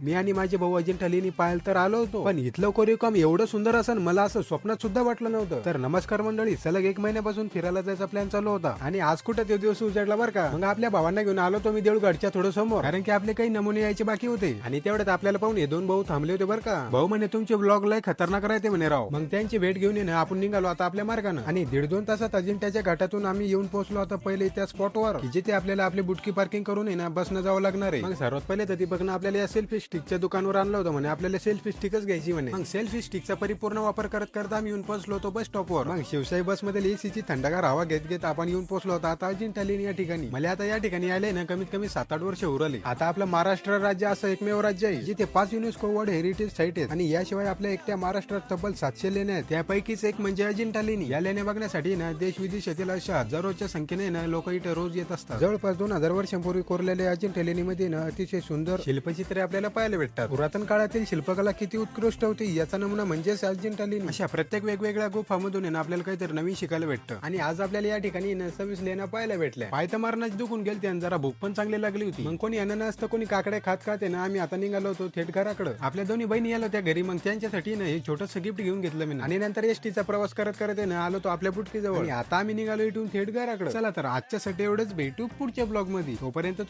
मी आणि माझे भाऊ अजिंठा लेणी पाहायला तर आलो होतो. पण इथलं कोरीव काम एवढं सुंदर असन मला असं स्वप्नात सुद्धा वाटलं नव्हतं. तर नमस्कार मंडळी सलग एक महिन्यापासून फिरायला जायचा प्लॅन चालू होता. आणि आज कुठं तो दिवस उजाडला बरं का? मग आपल्या भावांना घेऊन आलो तो मी देऊळगडच्या थोडं समोर. कारण की आपले काही नमुने यायचे बाकी होते. आणि तेवढ्यात आपल्याला पाहून हे दोन भाऊ थांबले होते बरं का? भाऊ म्हणे तुमचे ब्लॉग लय खतरनाक राहते म्हणे राव. मग त्यांची भेट घेऊन येणं आपण निघालो आता आपल्या मार्गानं. आणि दीड दोन तासात अजिंठ्याच्या घाटातून आम्ही येऊन पोहोचलो आता पहिले त्या स्पॉटवर जिथे आपल्याला आपली बुटकी पार्किंग करून आहे ना बसनं जावं लागणार आहे. मग सर्वात पहिले तर बघणं आपल्याला या सेल्फी स्टिकच्या दुकानावर आणलं होतं म्हणे. आपल्याला सेल्फी स्टिकच घ्यायची म्हणे. मग सेल्फी स्टिकचा परिपूर्ण वापर करत करत आम्ही येऊन पोहोचलो होतो बस स्टॉपवर मग शिवशाही बसमध्ये एसीची थंडगार हवा घेत घेत आपण येऊन पोहोचलो होतो. आता अजिंठा लेणी या ठिकाणी. मला आता या ठिकाणी आले ना कमीत कमी सात आठ वर्ष उरले. आता आपलं महाराष्ट्र राज्य असं एकमेव राज्य आहे जिथे पाच युनेस्को वर्ल्ड हेरिटेज साईट आहेत. आणि याशिवाय आपल्या एकट्या महाराष्ट्रात तब्बल सातशे लेण्या आहेत. त्यापैकीच एक म्हणजे अजिंठा लेणी. या लेण्या बघण्यासाठी ना देश विदेशातील अशा हजारोच्या संख्येने ना लोक इथे रोज येत असतात. जवळपास दोन हजार वर्षांपूर्वी कोरलेल्या अजिंठा लेणीमध्ये ना अतिशय सुंदर शिल्पचित्रे आपल्याला पाहायला भेटतात. पुरातन काळातील शिल्पकला किती उत्कृष्ट होती याचा नमुना म्हणजेच अजिंठा लेणी अशा प्रत्येक वेगवेगळ्या गुफामधून आहे ना आपल्याला काहीतरी नवीन शिकायला भेटतं. आणि आज आपल्याला या ठिकाणी ना सव्वीस लेण्या पाहायला भेटल्या. पाय तर मारण्याची दुखून गेलते आणि जरा भूक पण चांगली लागली होती. मग कोणी अननस तर कोणी काकडे खात खात आहे ना आम्ही आता निघालो होतो थेट घराकडे. आपल्या दोन्ही बहिणी आलो त्या घरी मग त्यांच्यासाठी ना हे छोटस गिफ्ट घेऊन घेतलं मी आणि नंतर एसटीचा प्रवास करत करत आहे ना आलो तो आपल्या बुटकी जवळ आता आम्ही निघालो इथून थेट घराकडे. चला तर आजच्यासाठी एवढंच. भेटू पुढच्या ब्लॉगमध्ये तोपर्यंत